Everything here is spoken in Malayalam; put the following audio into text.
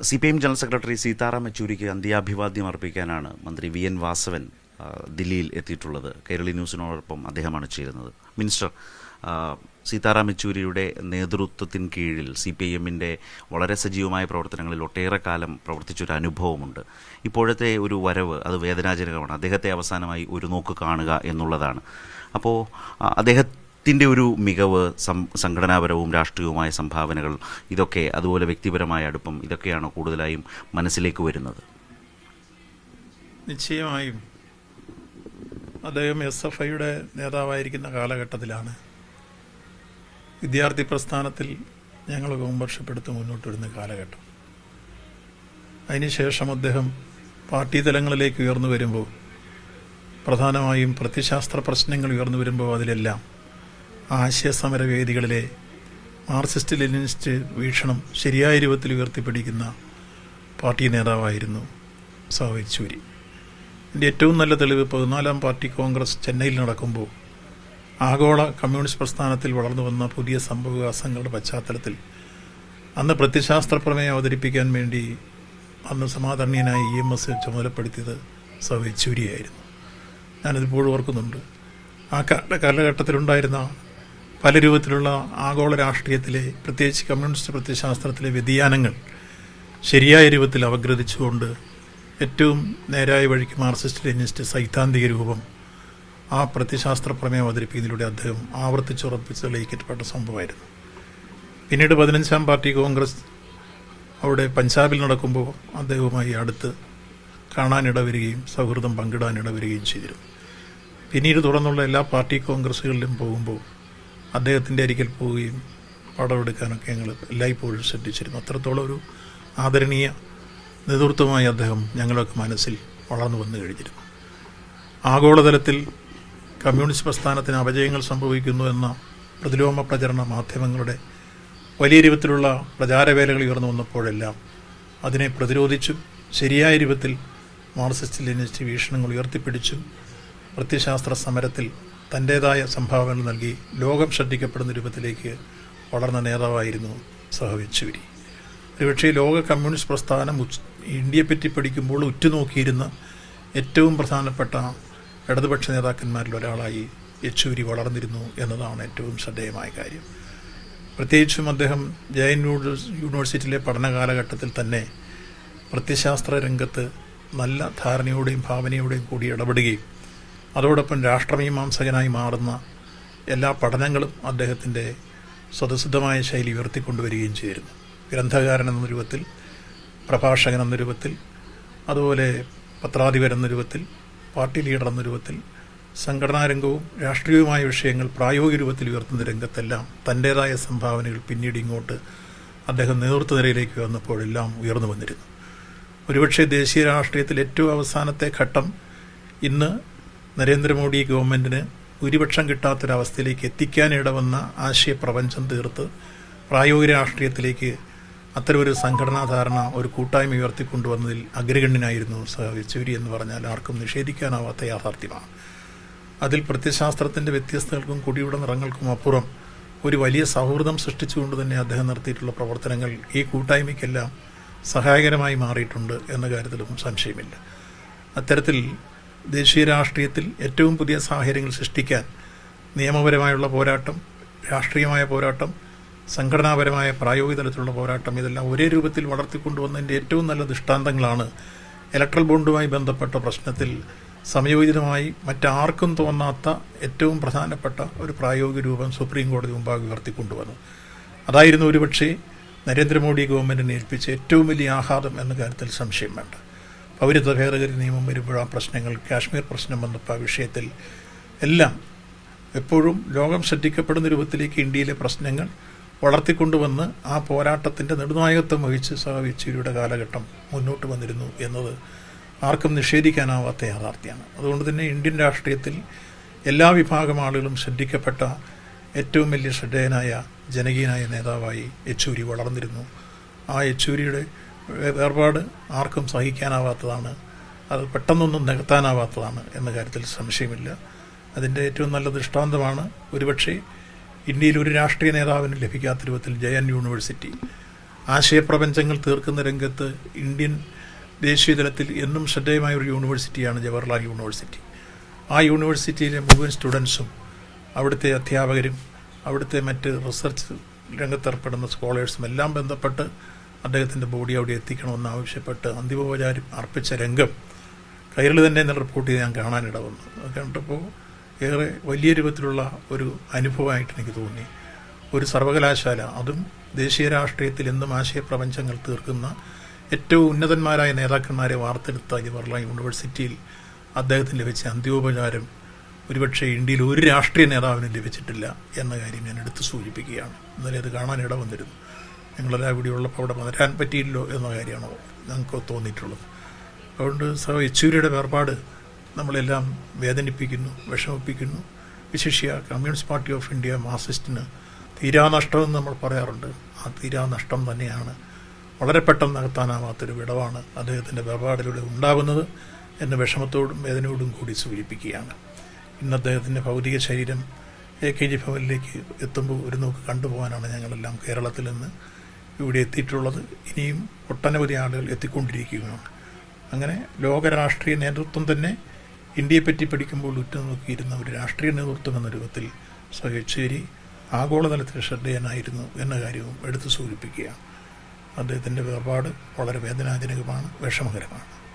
C P M general secretary Sitaram യെച്ചൂരിക്ക് അന്ത്യാഭിവാദ്യം അർപ്പിക്കാനാണ് മന്ത്രി വി എൻ വാസവൻ ദില്ലിയിൽ എത്തിയിട്ടുള്ളത്. കേരളി ന്യൂസിനോടൊപ്പം അദ്ദേഹമാണ് ചേരുന്നത്. മിനിസ്റ്റർ സീതാറാം യെച്ചൂരിയുടെ നേതൃത്വത്തിന് കീഴിൽ സി പി ഐ എമ്മിന്റെ വളരെ സജീവമായ പ്രവർത്തനങ്ങളിൽ ഒട്ടേറെ കാലം പ്രവർത്തിച്ചൊരു അനുഭവമുണ്ട്. ഇപ്പോഴത്തെ ഒരു വരവ് അത് വേദനാജനകമാണ്. അദ്ദേഹത്തെ അവസാനമായി ഒരു നോക്ക് കാണുക എന്നുള്ളതാണ്. അപ്പോൾ അദ്ദേഹത്തിന്റെ ഒരു മികവ് സംഘടനാപരവും രാഷ്ട്രീയവുമായ സംഭാവനകൾ ഇതൊക്കെ അതുപോലെ വ്യക്തിപരമായ അടുപ്പം ഇതൊക്കെയാണ് കൂടുതലായും മനസ്സിലേക്ക് വരുന്നത്. നിശ്ചയമായും അദ്ദേഹം എസ് എഫ് ഐയുടെ നേതാവായിരിക്കുന്ന കാലഘട്ടത്തിലാണ് വിദ്യാർത്ഥി പ്രസ്ഥാനത്തിൽ ഞങ്ങൾ വിമർശപ്പെടുത്ത് മുന്നോട്ട് വരുന്ന കാലഘട്ടം അതിനുശേഷം അദ്ദേഹം പാർട്ടി തലങ്ങളിലേക്ക് ഉയർന്നു വരുമ്പോൾ പ്രധാനമായും പ്രത്യശാസ്ത്ര പ്രശ്നങ്ങൾ ഉയർന്നു വരുമ്പോൾ അതിലെല്ലാം ആശയസമര വേദികളിലെ മാർക്സിസ്റ്റ് ലെനിനിസ്റ്റ് വീക്ഷണം ശരിയായ രൂപത്തിൽ ഉയർത്തിപ്പിടിക്കുന്ന പാർട്ടി നേതാവായിരുന്നു സാവേച്ചൂരി ഇതിന്റെ ഏറ്റവും നല്ല തെളിവ് പതിനാലാം പാർട്ടി കോൺഗ്രസ് ചെന്നൈയിൽ നടക്കുമ്പോൾ ആഗോള കമ്മ്യൂണിസ്റ്റ് പ്രസ്ഥാനത്തിൽ വളർന്നു വന്ന പുതിയ സംഭവവികാസങ്ങളുടെ പശ്ചാത്തലത്തിൽ അന്ന് പ്രത്യശാസ്ത്ര പ്രമേയം അവതരിപ്പിക്കാൻ വേണ്ടി അന്ന് സമാദരണീയനായി ഇ എം എസ് ചുമതലപ്പെടുത്തിയത് സവേച്ചൂരിയായിരുന്നു ഞാനിതിപ്പോഴും ഓർക്കുന്നുണ്ട്. ആ കാല കാലഘട്ടത്തിലുണ്ടായിരുന്ന പല രൂപത്തിലുള്ള ആഗോള രാഷ്ട്രീയത്തിലെ പ്രത്യേകിച്ച് കമ്മ്യൂണിസ്റ്റ് പ്രത്യശാസ്ത്രത്തിലെ വ്യതിയാനങ്ങൾ ശരിയായ രൂപത്തിൽ അവഗ്രഹിച്ചുകൊണ്ട് ഏറ്റവും നേരായ വഴിക്ക് മാർക്സിസ്റ്റ് ലെനിസ്റ്റ് സൈദ്ധാന്തിക രൂപം ആ പ്രത്യശാസ്ത്ര പ്രമേയം അവതരിപ്പിക്കുന്നതിലൂടെ അദ്ദേഹം ആവർത്തിച്ചുറപ്പിച്ച് തെളിയിക്കപ്പെട്ട സംഭവമായിരുന്നു. പിന്നീട് പതിനഞ്ചാം പാർട്ടി കോൺഗ്രസ് അവിടെ പഞ്ചാബിൽ നടക്കുമ്പോൾ അദ്ദേഹവുമായി അടുത്ത് കാണാനിടവരികയും സൗഹൃദം പങ്കിടാനിടവരികയും ചെയ്തിരുന്നു. പിന്നീട് തുടർന്നുള്ള എല്ലാ പാർട്ടി കോൺഗ്രസ്സുകളിലും പോകുമ്പോൾ അദ്ദേഹത്തിന്റെ അരികിൽ പോവുകയും പടമെടുക്കാനൊക്കെ ഞങ്ങൾ എല്ലായ്പ്പോഴും ശ്രദ്ധിച്ചിരുന്നു. അത്രത്തോളം ഒരു ആദരണീയ നേതൃത്വമായി അദ്ദേഹം ഞങ്ങളൊക്കെ മനസ്സിൽ വളർന്നു വന്നു കഴിഞ്ഞിരുന്നു. ആഗോളതലത്തിൽ കമ്മ്യൂണിസ്റ്റ് പ്രസ്ഥാനത്തിന് അപജയങ്ങൾ സംഭവിക്കുന്നു എന്ന പ്രതിലോമ പ്രചരണ മാധ്യമങ്ങളുടെ വലിയ രൂപത്തിലുള്ള പ്രചാരവേലകൾ ഉയർന്നു വന്നപ്പോഴെല്ലാം അതിനെ പ്രതിരോധിച്ചും ശരിയായ രൂപത്തിൽ മാർക്സിസ്റ്റ് ലെനിസ്റ്റ് വീക്ഷണങ്ങൾ ഉയർത്തിപ്പിടിച്ചും പ്രത്യശാസ്ത്ര സമരത്തിൽ തന്റേതായ സംഭാവനകൾ നൽകി ലോകം ശ്രദ്ധിക്കപ്പെടുന്ന രൂപത്തിലേക്ക് വളർന്ന നേതാവായിരുന്നു സഹ ഒരുപക്ഷേ ലോക കമ്മ്യൂണിസ്റ്റ് പ്രസ്ഥാനം ഇന്ത്യയെപ്പറ്റി പഠിക്കുമ്പോൾ ഉറ്റുനോക്കിയിരുന്ന ഏറ്റവും പ്രധാനപ്പെട്ട ഇടതുപക്ഷ നേതാക്കന്മാരിൽ ഒരാളായി യെച്ചൂരി വളർന്നിരുന്നു എന്നതാണ് ഏറ്റവും ശ്രദ്ധേയമായ കാര്യം. പ്രത്യേകിച്ചും അദ്ദേഹം ജയൻ യൂണിവേഴ്സ് യൂണിവേഴ്സിറ്റിയിലെ പഠന കാലഘട്ടത്തിൽ തന്നെ പ്രത്യശാസ്ത്ര രംഗത്ത് നല്ല ധാരണയോടെയും ഭാവനയോടെയും കൂടി ഇടപെടുകയും അതോടൊപ്പം രാഷ്ട്രമീമാംസകനായി മാറുന്ന എല്ലാ പഠനങ്ങളും അദ്ദേഹത്തിന്റെ സ്വതസിദ്ധമായ ശൈലി ഉയർത്തിക്കൊണ്ടുവരികയും ചെയ്തിരുന്നു. ഗ്രന്ഥകാരൻ എന്ന രൂപത്തിൽ പ്രഭാഷകൻ എന്ന രൂപത്തിൽ അതുപോലെ പത്രാധിപർ എന്ന രൂപത്തിൽ പാർട്ടി ലീഡർ എന്ന രൂപത്തിൽ സംഘടനാ രംഗവും രാഷ്ട്രീയവുമായ വിഷയങ്ങൾ പ്രായോഗിക രൂപത്തിൽ ഉയർത്തുന്ന രംഗത്തെല്ലാം തന്റേതായ സംഭാവനകൾ പിന്നീട് ഇങ്ങോട്ട് അദ്ദേഹം നേതൃത്വ നിരയിലേക്ക് വന്നപ്പോഴെല്ലാം ഉയർന്നു വന്നിരുന്നു. ഒരുപക്ഷെ ദേശീയ രാഷ്ട്രീയത്തിൽ ഏറ്റവും അവസാനത്തെ ഘട്ടം ഇന്ന് നരേന്ദ്രമോദി ഗവൺമെന്റിന് ഭൂരിപക്ഷം കിട്ടാത്തൊരവസ്ഥയിലേക്ക് എത്തിക്കാനിടവന്ന ആശയപ്രപഞ്ചം തീർത്ത് പ്രായോഗിക രാഷ്ട്രീയത്തിലേക്ക് അത്തരമൊരു സംഘടനാ ധാരണ ഒരു കൂട്ടായ്മ ഉയർത്തിക്കൊണ്ടുവന്നതിൽ അഗ്രഗണ്യനായിരുന്നു യെച്ചൂരി എന്ന് പറഞ്ഞാൽ ആർക്കും നിഷേധിക്കാനാവാത്ത യാഥാർത്ഥ്യമാണ്. അതിൽ പ്രത്യശാസ്ത്രത്തിന്റെ വ്യത്യസ്തകൾക്കും കുടിയുടെ നിറങ്ങൾക്കും അപ്പുറം ഒരു വലിയ സൗഹൃദം സൃഷ്ടിച്ചുകൊണ്ട് തന്നെ അദ്ദേഹം നടത്തിയിട്ടുള്ള പ്രവർത്തനങ്ങൾ ഈ കൂട്ടായ്മയ്ക്കെല്ലാം സഹായകരമായി മാറിയിട്ടുണ്ട് എന്ന കാര്യത്തിലും സംശയമില്ല. അത്തരത്തിൽ ദേശീയ രാഷ്ട്രീയത്തിൽ ഏറ്റവും പുതിയ സാഹചര്യങ്ങൾ സൃഷ്ടിക്കാൻ നിയമപരമായുള്ള പോരാട്ടം രാഷ്ട്രീയമായ പോരാട്ടം സംഘടനാപരമായ പ്രായോഗിക തലത്തിലുള്ള പോരാട്ടം ഇതെല്ലാം ഒരേ രൂപത്തിൽ വളർത്തിക്കൊണ്ടുവന്നതിന്റെ ഏറ്റവും നല്ല ദൃഷ്ടാന്തങ്ങളാണ് ഇലക്ട്രൽ ബോണ്ടുമായി ബന്ധപ്പെട്ട പ്രശ്നത്തിൽ സംയോജിതമായി മറ്റാർക്കും തോന്നാത്ത ഏറ്റവും പ്രധാനപ്പെട്ട ഒരു പ്രായോഗിക രൂപം സുപ്രീം കോടതി മുമ്പാകെ ഉയർത്തിക്കൊണ്ടുവന്നു. അതായിരുന്നു ഒരുപക്ഷേ നരേന്ദ്രമോദി ഗവൺമെന്റിനെ ഏൽപ്പിച്ച ഏറ്റവും വലിയ ആഘാതം എന്ന കാര്യത്തിൽ സംശയം വേണ്ട. പൗരത്വ ഭേദഗതി നിയമം വരുമ്പോൾ ആ പ്രശ്നങ്ങൾ കാശ്മീർ പ്രശ്നം വന്നപ്പോൾ ആ വിഷയത്തിൽ എല്ലാം എപ്പോഴും ലോകം ശ്രദ്ധിക്കപ്പെടുന്ന രൂപത്തിലേക്ക് ഇന്ത്യയിലെ പ്രശ്നങ്ങൾ വളർത്തിക്കൊണ്ടുവന്ന് ആ പോരാട്ടത്തിന്റെ നെടുനായകത്വം വഹിച്ച് സഹ യെച്ചൂരിയുടെ കാലഘട്ടം മുന്നോട്ട് വന്നിരുന്നു എന്നത് ആർക്കും നിഷേധിക്കാനാവാത്ത യാഥാർത്ഥ്യമാണ്. അതുകൊണ്ട് തന്നെ ഇന്ത്യൻ രാഷ്ട്രീയത്തിൽ എല്ലാ വിഭാഗം ആളുകളും ശ്രദ്ധിക്കപ്പെട്ട ഏറ്റവും വലിയ ശ്രദ്ധേയനായ ജനകീയനായ നേതാവായി യെച്ചൂരി വളർന്നിരുന്നു. ആ യെച്ചൂരിയുടെ വേർപാട് ആർക്കും സഹിക്കാനാവാത്തതാണ്. അത് പെട്ടെന്നൊന്നും നികത്താനാവാത്തതാണ് എന്ന കാര്യത്തിൽ സംശയമില്ല. അതിന്റെ ഏറ്റവും നല്ല ദൃഷ്ടാന്തമാണ് ഒരുപക്ഷെ ഇന്ത്യയിൽ ഒരു രാഷ്ട്രീയ നേതാവിന് ലഭിക്കാത്ത രൂപത്തിൽ ജയൻ യൂണിവേഴ്സിറ്റി. ആശയപ്രപഞ്ചങ്ങൾ തീർക്കുന്ന രംഗത്ത് ഇന്ത്യൻ ദേശീയ തലത്തിൽ എന്നും ശ്രദ്ധേയമായ ഒരു യൂണിവേഴ്സിറ്റിയാണ് ജവഹർലാൽ യൂണിവേഴ്സിറ്റി. ആ യൂണിവേഴ്സിറ്റിയിലെ മുഴുവൻ സ്റ്റുഡൻസും അവിടുത്തെ അധ്യാപകരും അവിടുത്തെ മറ്റ് റിസർച്ച് രംഗത്തേർപ്പെടുന്ന സ്കോളേഴ്സും എല്ലാം ബന്ധപ്പെട്ട് അദ്ദേഹത്തിന്റെ ബോഡി അവിടെ എത്തിക്കണമെന്ന് ആവശ്യപ്പെട്ട് അന്തിമോപചാരം അർപ്പിച്ച രംഗം കയറിൽ തന്നെ ഇന്നലെ റിപ്പോർട്ട് ചെയ്ത് ഞാൻ കാണാനിട വന്നു അത് കണ്ടപ്പോൾ ഏറെ വലിയ രൂപത്തിലുള്ള ഒരു അനുഭവമായിട്ട് എനിക്ക് തോന്നി. ഒരു സർവകലാശാല അതും ദേശീയ രാഷ്ട്രീയത്തിൽ എന്നും ആശയപ്രപഞ്ചങ്ങൾ തീർക്കുന്ന ഏറ്റവും ഉന്നതന്മാരായ നേതാക്കന്മാരെ വാർത്തെടുത്ത ജവഹർലാൽ യൂണിവേഴ്സിറ്റിയിൽ അദ്ദേഹത്തിന് ലഭിച്ച അന്ത്യോപചാരം ഒരുപക്ഷെ ഇന്ത്യയിൽ ഒരു രാഷ്ട്രീയ നേതാവിനും ലഭിച്ചിട്ടില്ല എന്ന കാര്യം ഞാൻ എടുത്തു സൂചിപ്പിക്കുകയാണ്. ഇന്നലെ അത് കാണാൻ വന്നിരുന്നു ഞങ്ങളെല്ലാം ഇവിടെ ഉള്ളപ്പോൾ അവിടെ വരാൻ പറ്റിയില്ലോ എന്ന കാര്യമാണോ ഞങ്ങൾക്ക് തോന്നിയിട്ടുള്ളത്. അതുകൊണ്ട് സഹ യെച്ചൂരിയുടെ വേർപാട് നമ്മളെല്ലാം വേദനിപ്പിക്കുന്നു വിഷമിപ്പിക്കുന്നു. വിശേഷിയ കമ്മ്യൂണിസ്റ്റ് പാർട്ടി ഓഫ് ഇന്ത്യ മാർസിസ്റ്റിന് തീരാനഷ്ടമെന്ന് നമ്മൾ പറയാറുണ്ട്. ആ തീരാനഷ്ടം തന്നെയാണ് വളരെ പെട്ടെന്ന് നടത്താനാവാത്തൊരു വിടവാണ് അദ്ദേഹത്തിന്റെ വേർപാടിലൂടെ ഉണ്ടാകുന്നത് എന്ന വിഷമത്തോടും വേദനയോടും കൂടി സൂചിപ്പിക്കുകയാണ്. ഇന്ന് അദ്ദേഹത്തിന്റെ ഭൗതിക ശരീരം എ കെ ജി ഭവനിലേക്ക് എത്തുമ്പോൾ ഒരു നോക്ക് കണ്ടുപോകാനാണ് ഞങ്ങളെല്ലാം കേരളത്തിൽ നിന്ന് ഇവിടെ എത്തിയിട്ടുള്ളത് ഇനിയും ഒട്ടനവധി ആളുകൾ എത്തിക്കൊണ്ടിരിക്കുകയാണ്. അങ്ങനെ ലോക രാഷ്ട്രീയ നേതൃത്വം തന്നെ ഇന്ത്യയെപ്പറ്റി പഠിക്കുമ്പോൾ ഉറ്റുനോക്കിയിരുന്ന ഒരു രാഷ്ട്രീയ നേതൃത്വം എന്ന രൂപത്തിൽ സഹേച്ചേരി ആഗോളതലത്തിൽ ശ്രദ്ധേയനായിരുന്നു എന്ന കാര്യവും എടുത്തു സൂചിപ്പിക്കുകയാണ്. അദ്ദേഹത്തിന്റെ വേർപാട് വളരെ വേദനാജനകമാണ് വിഷമകരമാണ്.